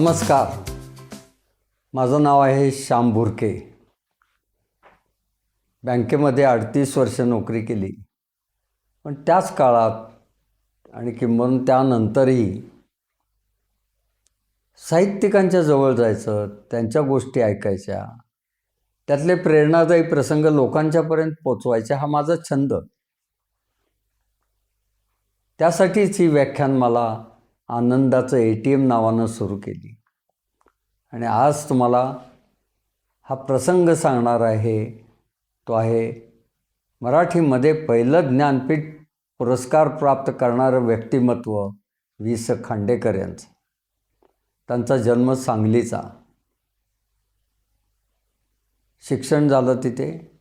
नमस्कार. माझं नाव आहे श्याम भुरके. बँकेमध्ये अडतीस वर्ष नोकरी केली. पण त्याच काळात आणि किंबहुना त्यानंतरही साहित्यिकांच्या जवळ जायचं त्यांच्या गोष्टी ऐकायच्या त्यातले प्रेरणादायी प्रसंग लोकांच्यापर्यंत पोचवायचे हा माझा छंद. त्यासाठीच ही व्याख्यान मला आनंदाचं ए टी एम नावानं सुरू केली. आणि आज तुम्हाला हा प्रसंग सांगणार आहे तो आहे मराठीमध्ये पहिलं ज्ञानपीठ पुरस्कार प्राप्त करणारं व्यक्तिमत्व वि स. खांडेकर यांचं. त्यांचा जन्म सांगलीचा. शिक्षण झालं तिथे.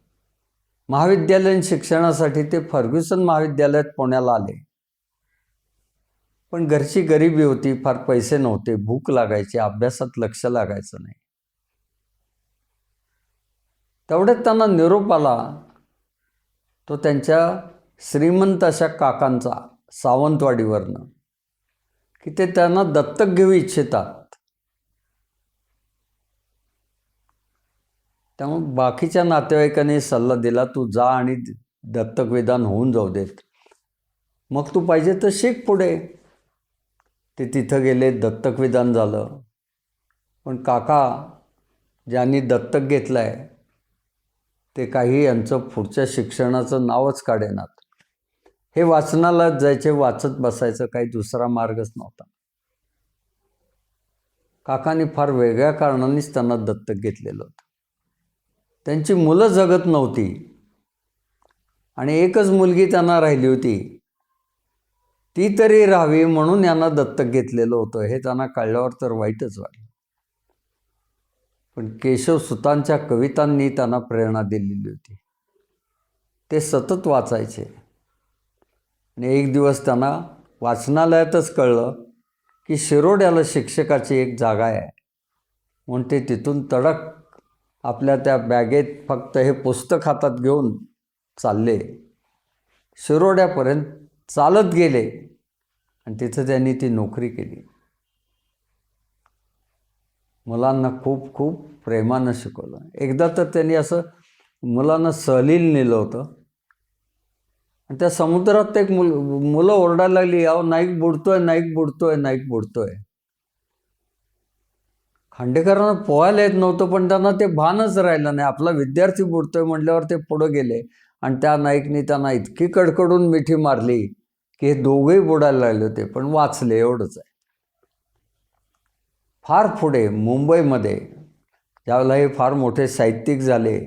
महाविद्यालयीन शिक्षणासाठी ते फर्ग्युसन महाविद्यालयात पुण्याला आले. पण घरची गरिबी होती फार पैसे नव्हते भूक लागायची अभ्यासात लक्ष लागायचं नाही. तेवढ्यात त्यांना निरोप आला तो त्यांच्या श्रीमंत अशा काकांचा सावंतवाडीवरनं की ते त्यांना दत्तक घेऊ इच्छितात. त्यामुळे बाकीच्या नातेवाईकांनी सल्ला दिला तू जा आणि दत्तक विधान होऊन जाऊ देत. मग तू पाहिजे तर शिक पुढे. ते तिथं गेले दत्तक विधान झालं. पण काका ज्यांनी दत्तक घेतलं आहे ते काही यांचं पुढच्या शिक्षणाचं नावच काढेनात. हे वाचनालाच जायचे वाचत बसायचं काही दुसरा मार्गच नव्हता. काकांनी फार वेगळ्या कारणानेच त्यांना दत्तक घेतलेलं होतं. त्यांची मुलं जगत नव्हती. आणि एकच मुलगी त्यांना राहिली होती ती तरी राहावी म्हणून यांना दत्तक घेतलेलं होतं. हे त्यांना कळल्यावर तर वाईटच वाटलं. पण केशव सुतांच्या कवितांनी त्यांना प्रेरणा दिलेली होती. ते सतत वाचायचे. आणि एक दिवस त्यांना वाचनालयातच कळलं की शिरोड्याला शिक्षकाची एक जागा आहे. म्हणून ते तिथून तडक आपल्या त्या बॅगेत फक्त हे पुस्तक हातात घेऊन चालले. शिरोड्यापर्यंत चालत गेले. आणि तिथं त्यांनी ती नोकरी केली. मुलांना खूप खूप प्रेमानं शिकवलं. एकदा तर त्यांनी असं मुलांना सहलील नेलं होतं. आणि त्या समुद्रात एक मुल मुलं ओरडायला लागली अहो नाईक बुडतोय नाईक बुडतोय नाईक बुडतोय. खांडेकरांना पोहायला येत नव्हतं पण त्यांना ते भानच राहिलं नाही. आपला विद्यार्थी बुडतोय म्हटल्यावर ते पुढं गेले. आणि त्या नाईकनी त्यांना इतकी कडकडून मिठी मारली. की हे दोघेही बुडायला लागले होते पण वाचले एवढंच आहे. फार पुढे मुंबईमध्ये ज्यावेळेला हे फार मोठे साहित्यिक झाले.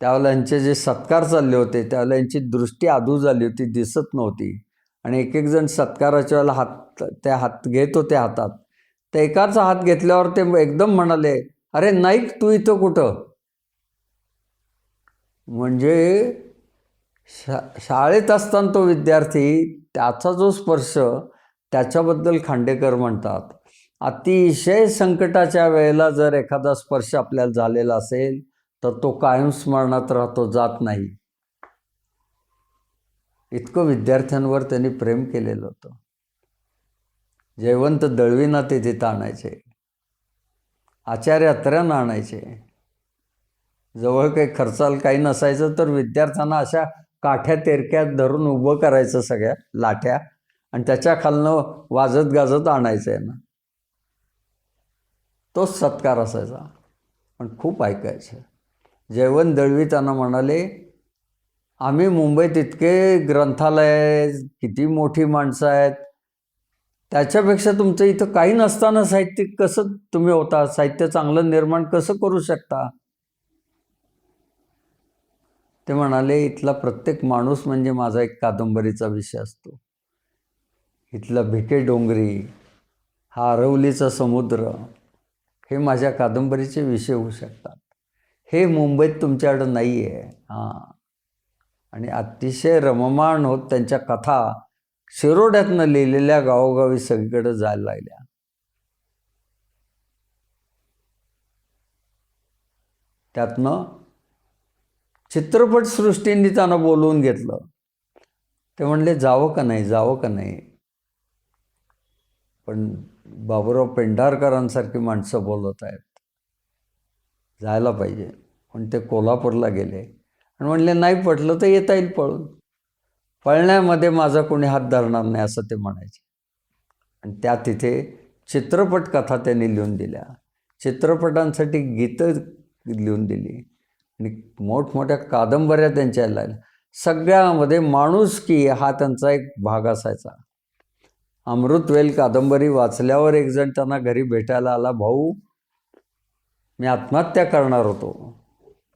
त्यावेळेला यांचे जे सत्कार चालले होते त्यावेळेला यांची दृष्टी आधू झाली होती दिसत नव्हती. आणि एक एक जण सत्काराच्या वेळेला हात त्या हात घेत होते हातात. तर एकाचा हात घेतल्यावर ते एकदम म्हणाले अरे नाईक तू इथं कुठं? म्हणजे शा शाळेत असताना तो विद्यार्थी त्याचा जो स्पर्श त्याच्याबद्दल खांडेकर म्हणतात. अतिशय संकटाच्या वेळेला जर एखादा स्पर्श आपल्याला झालेला असेल तर तो कायम स्मरणात राहतो जात नाही. इतकं विद्यार्थ्यांवर त्यांनी प्रेम केलेलं होतं. जयवंत दळवींना ते तिथं आणायचे. आचार्य अत्र्यांना आणायचे. जवळ काही खर्चाला काही नसायचं तर विद्यार्थ्यांना अशा काठ्या तेरक्यात धरून उभं करायचं सगळ्या लाठ्या आणि त्याच्या खालनं वाजत गाजत आणायचं आहे ना तोच सत्कार असायचा. पण खूप ऐकायचं. जयवंत दळवी त्यांना म्हणाले आम्ही मुंबईत इतके ग्रंथालय किती मोठी माणसं आहेत. त्याच्यापेक्षा तुमचं इथं काही नसताना साहित्य कसं तुम्ही होता? साहित्य चांगलं निर्माण कसं करू शकता? ते म्हणाले इथला प्रत्येक माणूस म्हणजे माझा एक कादंबरीचा विषय असतो. इथला भिके डोंगरी हा अरवलीचा समुद्र हे माझ्या कादंबरीचे विषय होऊ शकतात. हे मुंबईत तुमच्याकडं नाही आहे हां. आणि अतिशय रममाण होत त्यांच्या कथा शिरोड्यातनं लिहिलेल्या गावोगावी सगळीकडे जायला लागल्या. त्यातनं चित्रपटसृष्टींनी त्यांना बोलवून घेतलं. ते म्हणले जावं का नाही जावं का नाही? पण बाबूराव पेंढारकरांसारखी माणसं बोलत आहेत. जायला पाहिजे. पण ते कोल्हापूरला गेले. आणि म्हणले नाही पटलं तर येता येईल पळून. पळण्यामध्ये माझा कोणी हात धरणार नाही असं ते म्हणायचे. आणि त्या तिथे चित्रपट कथा त्यांनी लिहून दिल्या. चित्रपटांसाठी गीतं लिहून दिली. आणि मोठमोठ्या कादंबऱ्या त्यांच्या लागल्या. सगळ्यामध्ये माणुसकी हा त्यांचा एक भाग असायचा. अमृतवेल कादंबरी वाचल्यावर एक जण त्यांना घरी भेटायला आला भाऊ मी आत्महत्या करणार होतो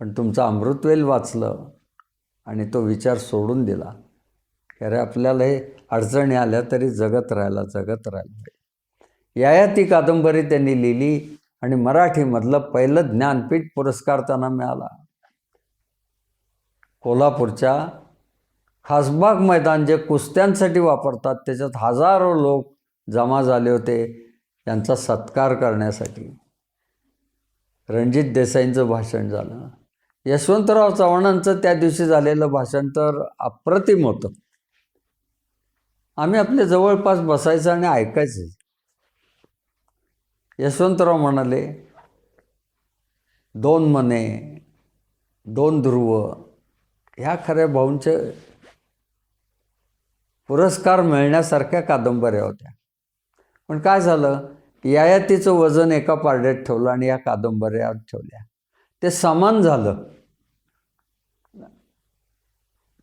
पण तुमचं अमृतवेल वाचलं आणि तो विचार सोडून दिला. अरे आपल्याला हे अडचणी आल्या तरी जगत राहायला जगत राहायला या ती कादंबरी त्यांनी लिहिली आणि मराठीमधलं पहिलं ज्ञानपीठ पुरस्कार त्यांना मिळाला. कोल्हापूरच्या खासबाग मैदान जे कुस्त्यांसाठी वापरतात त्याच्यात हजारो लोक जमा झाले होते त्यांचा सत्कार करण्यासाठी. रणजित देसाईंचं भाषण झालं. यशवंतराव चव्हाणांचं त्या दिवशी झालेलं भाषण तर अप्रतिम होतं. आम्ही आपल्या जवळपास बसायचं आणि ऐकायचं. यशवंतराव म्हणाले दोन मने दोन ध्रुव ह्या खऱ्या भाऊंचे पुरस्कार मिळण्यासारख्या कादंबऱ्या होत्या. पण काय झालं? यायातीचं वजन एका पारड्यात ठेवलं आणि या कादंबऱ्या ठेवल्या. ते समान झालं.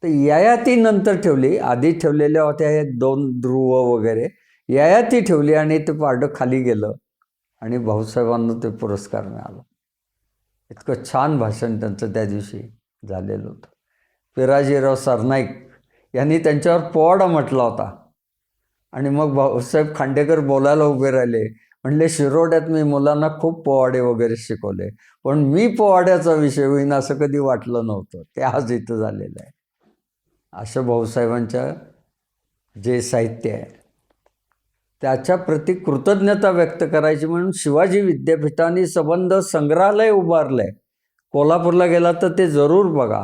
तर ययाती नंतर ठेवली. आधी ठेवलेल्या होत्या हे दोन ध्रुव वगैरे. ययाती ठेवली आणि ते पारडं खाली गेलं आणि भाऊसाहेबांना ते पुरस्कार मिळाला. इतकं छान भाषण त्यांचं त्या दिवशी झालेलं होतं. पिराजीराव सरनाईक यांनी त्यांच्यावर पोवाडा म्हटला होता. आणि मग भाऊसाहेब खांडेकर बोलायला उभे राहिले. म्हणले शिरोड्यात मी मुलांना खूप पोवाडे वगैरे शिकवले. पण मी पोवाड्याचा विषय होईन असं कधी वाटलं नव्हतं. ते आज इथं झालेलं आहे. असं भाऊसाहेबांच्या जे साहित्य आहे त्याच्या प्रती कृतज्ञता व्यक्त करायची म्हणून शिवाजी विद्यापीठाने संबंध संग्रहालय उभारलं आहे कोल्हापूरला गेला तर ते जरूर बघा.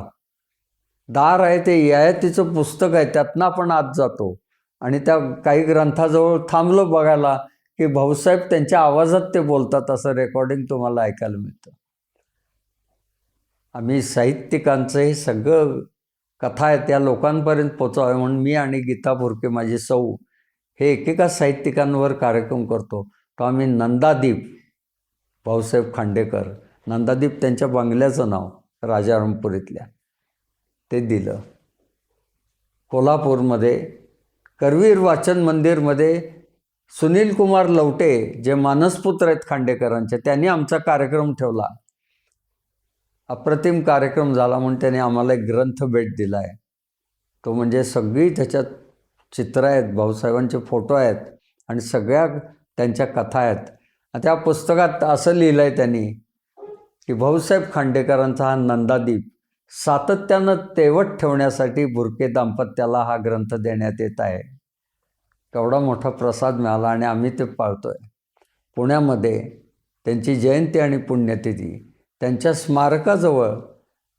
दार आहे ते ययातीचं पुस्तक आहे त्यातनं आपण आत जातो. आणि त्या काही ग्रंथाजवळ थांबलो बघायला की भाऊसाहेब त्यांच्या आवाजात ते बोलतात असं रेकॉर्डिंग तुम्हाला ऐकायला मिळतं. आम्ही साहित्यिकांचं हे सगळं कथा आहे त्या लोकांपर्यंत पोचावे म्हणून मी आणि गीता भुरके माझी सौ हे एकेका साहित्यिकांवर कार्यक्रम करतो. तो आम्ही नंदादीप भाऊसाहेब खांडेकर नंदादीप त्यांच्या बंगल्याचं नाव राजारामपुरीतल्या. ते दिलं. कोल्हापूरमध्ये करवीर वाचन मंदिरमध्ये सुनील कुमार लवटे जे मानसपुत्र आहेत खांडेकरांचे त्यांनी आमचा कार्यक्रम ठेवला. अप्रतिम कार्यक्रम झाला म्हणून त्याने आम्हाला एक ग्रंथ भेट दिला आहे तो म्हणजे सगळी त्याच्यात चित्र आहेत भाऊसाहेबांचे फोटो आहेत आणि सगळ्या त्यांच्या कथा आहेत. त्या पुस्तकात असं लिहिलं आहे त्यांनी की भाऊसाहेब खांडेकरांचा हा नंदादीप सातत्यानं तेवट ठेवण्यासाठी बुरके दाम्पत्याला हा ग्रंथ देण्यात येत आहे. केवढा मोठा प्रसाद मिळाला आणि आम्ही ते पाळतो आहे पुण्यामध्ये त्यांची जयंती आणि पुण्यतिथी त्यांच्या स्मारकाजवळ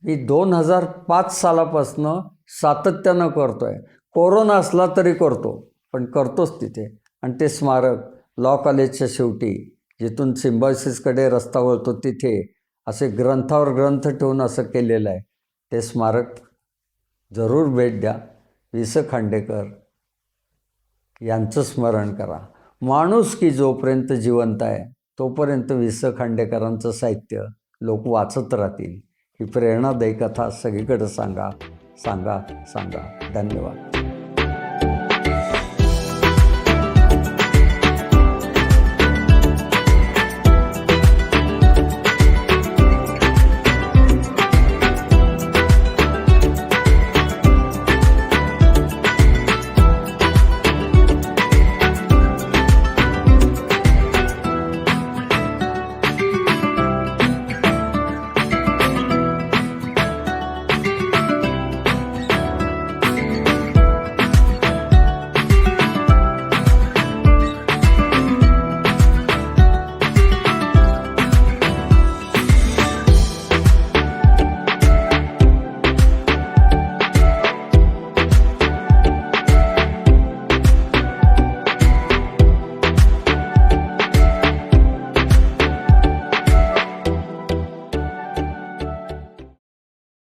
मी दोन हजार पाच सालापासनं सातत्यानं करतो आहे कोरोना असला तरी करतो पण करतोच तिथे. आणि ते स्मारक लॉ कॉलेजच्या शेवटी जिथून सिम्बॉयसिसकडे रस्ता वळतो तिथे असे ग्रंथावर ग्रंथ ठेवून असं केलेलं आहे. ते स्मारक जरूर भेट द्या. वि स खांडेकर यांचं स्मरण करा. माणूस की जोपर्यंत जिवंत आहे तोपर्यंत वि स खांडेकरांचं साहित्य लोक वाचत राहतील. ही प्रेरणादायी कथा सगळीकडे सांगा सांगा सांगा. धन्यवाद.